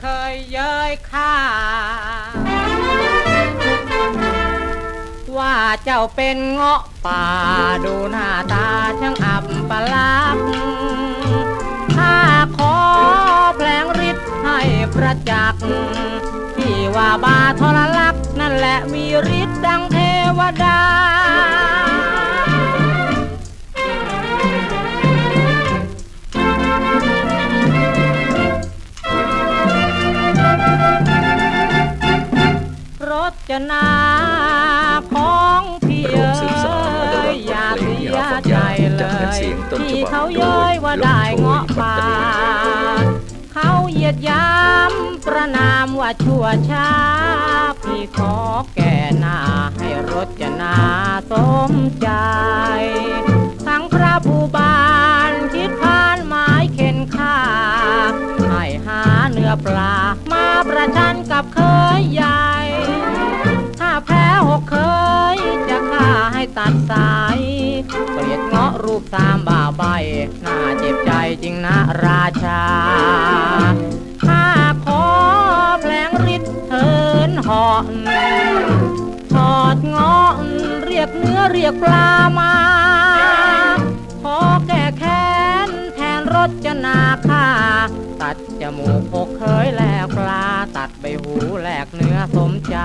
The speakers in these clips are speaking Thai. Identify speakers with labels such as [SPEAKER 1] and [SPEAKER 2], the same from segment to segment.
[SPEAKER 1] เคยเย้ยข้า ว่าเจ้าเป็นเงาะป่าดูหน้าตาช่างอับปลักข้าขอแผลงฤทธิ์ให้ประจักษ์ที่ว่าบาทรลักษณ์นั่นแหละมีฤทธิ์ดังเทวดา รจนาของพี่เอ๋
[SPEAKER 2] ร่วมสืบสานอนุรั
[SPEAKER 1] ย
[SPEAKER 2] กษ์
[SPEAKER 1] อย่า
[SPEAKER 2] บทเพล
[SPEAKER 1] เสี
[SPEAKER 2] ง
[SPEAKER 1] ย
[SPEAKER 2] ที่หาฟัง
[SPEAKER 1] ใจ
[SPEAKER 2] ยาก
[SPEAKER 1] เล
[SPEAKER 2] จากแผ่น
[SPEAKER 1] ย
[SPEAKER 2] เสียงต้นฉ
[SPEAKER 1] ที่
[SPEAKER 2] บับ
[SPEAKER 1] เขา
[SPEAKER 2] โด
[SPEAKER 1] เย้ย
[SPEAKER 2] ย
[SPEAKER 1] ว่า
[SPEAKER 2] ล
[SPEAKER 1] ได้
[SPEAKER 2] มโช
[SPEAKER 1] เงาะ
[SPEAKER 2] ยปั
[SPEAKER 1] ป่า
[SPEAKER 2] ตตานี
[SPEAKER 1] เขาเหยียดยามประนามว่าชั่วช้า พี่ขอแก่หน้าให้รจนาสมใจ ทั้งพระผู้บานคิดพานหมายเข็นค่าให้หาเนื้อปลามาประชันกับเคย ตัดสายเกลียดเงาะรูปตามบ่าใบน่าเจ็บใจจริงนะราชาถ้าขอแผลงฤทธิ์เทินหาะถอดเงาะเรียกเนื้อเรียกปลามาขอแก้แค้นแทนรถจนาค่าตัดจมูกหกเคยแลกปลาตัดใบหูแลกเนื้อสมใจ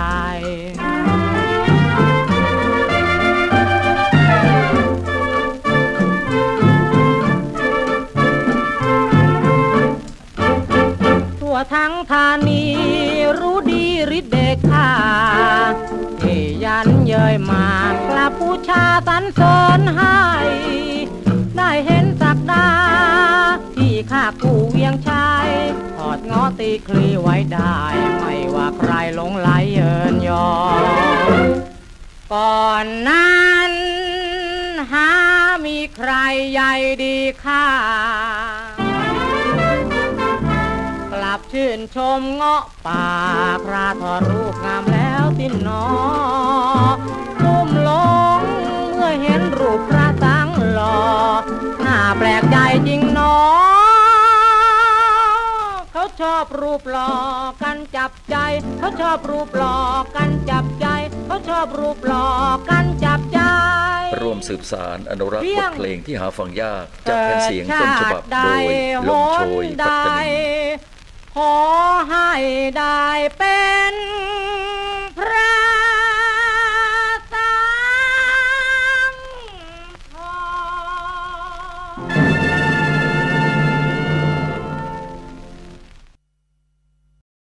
[SPEAKER 1] ทั้งธานีรู้ดีฤทธิ์เดชค่าที่ยันเย้ยมากลับผู้ชาสรรเสริญให้ ได้เห็นสักดา ที่ข้ากูเวียงชายถอดงอตีคลีไว้ได้ ไม่ว่าใครหลงไหลเยินยอ ก่อนนั้นหามีใครใหญ่ดีค่า ชื่นชมเงาะป่าพระทอดรูปงามแล้วสิ้นหนอลุ่มหลงเมื่อเห็นรูปพระสังหล่อน่าแปลกใจจริงหนอเขาชอบรูปหล่อกันจับใจ เขาชอบรูปหล่อกันจับใจ เขาชอบรูปหล่อกันจับใจ
[SPEAKER 2] ร่วมสืบสารอนุรักษ์
[SPEAKER 1] เพี
[SPEAKER 2] บ
[SPEAKER 1] ย
[SPEAKER 2] ท
[SPEAKER 1] ง
[SPEAKER 2] เพลงที่หาฟังยาก จากแผ่นเสียงต้นฉบับโดยลมโชยปัตตานี
[SPEAKER 1] ขอให้ได้เป็น